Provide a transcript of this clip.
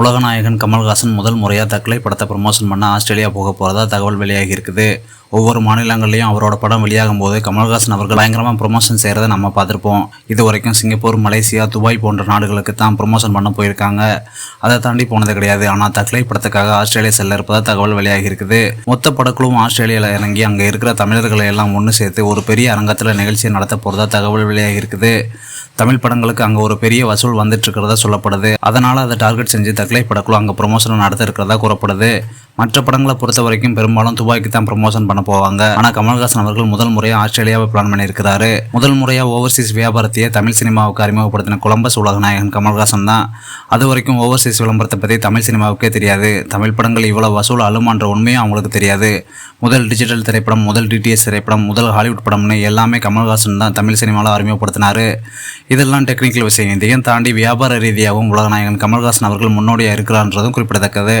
உலகநாயகன் கமல்ஹாசன் முதல் முறையாக தக்கலை படத்தை ப்ரமோஷன் பண்ண ஆஸ்திரேலியா போக போகிறதா தகவல் வெளியாகி இருக்குது. ஒவ்வொரு மாநிலங்கள்லையும் அவரோட படம் வெளியாகும் போது கமல்ஹாசன் அவர்கள் பயங்கரமாக ப்ரொமோஷன் செய்கிறத நம்ம பார்த்துருப்போம். இது வரைக்கும் சிங்கப்பூர் மலேசியா துபாய் போன்ற நாடுகளுக்கு தான் ப்ரொமோஷன் பண்ண போயிருக்காங்க. அதை தாண்டி போனது கிடையாது. ஆனால் தக்லை படத்துக்காக ஆஸ்திரேலியா செல்ல இருப்பதாக தகவல் வெளியாகி இருக்குது மொத்த படக்குழுவும் ஆஸ்திரேலியாவில் இறங்கி அங்கே இருக்கிற தமிழர்களை எல்லாம் ஒன்று சேர்த்து ஒரு பெரிய அரங்கத்தில் நிகழ்ச்சியை நடத்த போகிறதா தகவல் வெளியாகி இருக்குது தமிழ் படங்களுக்கு அங்கே ஒரு பெரிய வசூல் வந்துட்டு இருக்கிறதா சொல்லப்படுது. அதனால் அதை டார்கெட் செஞ்சு தக்லை படக்குழு அங்கே ப்ரொமோஷன் நடத்த இருக்கிறதா கூறப்படுது. மற்ற படங்களை பொறுத்த வரைக்கும் பெரும்பாலும் துபாய்க்கு தான் ப்ரொமோஷன் பண்ண போவாங்க. ஆனால் கமல்ஹாசன் அவர்கள் முதல் முறையாக ஆஸ்திரேலியாவை பிளான் பண்ணியிருக்கிறாரு. முதல் முறையாக ஓவர்சீஸ் வியாபாரத்தையே தமிழ் சினிமாவுக்கு அறிமுகப்படுத்தின கொலம்பஸ் உலகநாயகன் கமல்ஹாசன் தான். அது வரைக்கும் ஓவர்சீஸ் விளம்பரத்தை பற்றி தமிழ் சினிமாவுக்கே தெரியாது. தமிழ் படங்கள் இவ்வளோ வசூல் அழுமான்ற உண்மையும் அவங்களுக்கு தெரியாது. முதல் டிஜிட்டல் திரைப்படம் முதல் டிடிஎஸ் திரைப்படம் முதல் ஹாலிவுட் படம்னு எல்லாமே கமல்ஹாசன் தான் தமிழ் சினிமாவில் அறிமுகப்படுத்தினாரு. இதெல்லாம் டெக்னிக்கல் விஷயம். இதையும் தாண்டி வியாபார ரீதியாகவும் உலகநாயகன் கமல்ஹாசன் அவர்கள் முன்னோடியாக இருக்கிறான்றதும் குறிப்பிடத்தக்கது.